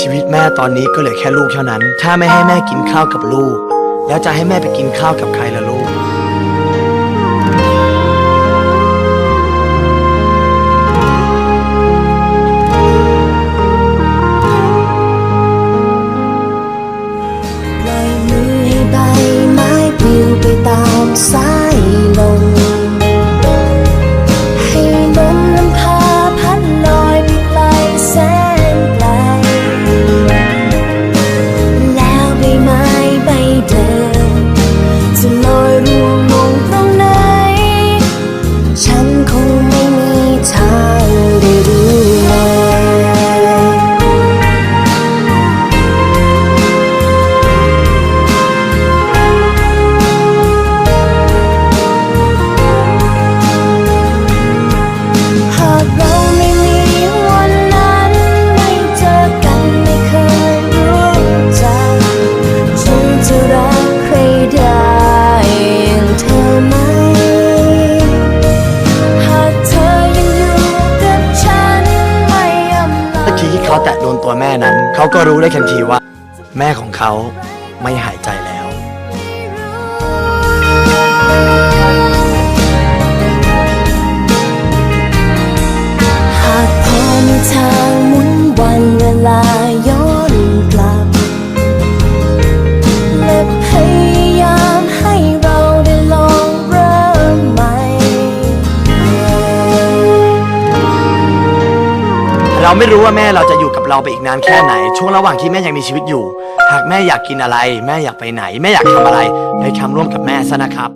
ชีวิตแม่ตอนนี้ก็เหลือแค่ลูกเท่านั้น ถ้าไม่ให้แม่กินข้าวกับลูก แล้วจะให้แม่ไปกินข้าวกับใครล่ะลูก เขาแตะโดนตัวแม่นั้น เขาก็รู้ได้ทันทีว่า แม่ของเขาไม่หายใจ เราไม่รู้ว่าแม่เราจะอยู่กับเราไปอีกนานแค่ไหน ช่วงระหว่างที่แม่ยังมีชีวิตอยู่ หากแม่อยากกินอะไร แม่อยากไปไหน แม่อยากทำอะไร ไปทำร่วมกับแม่ซะนะครับ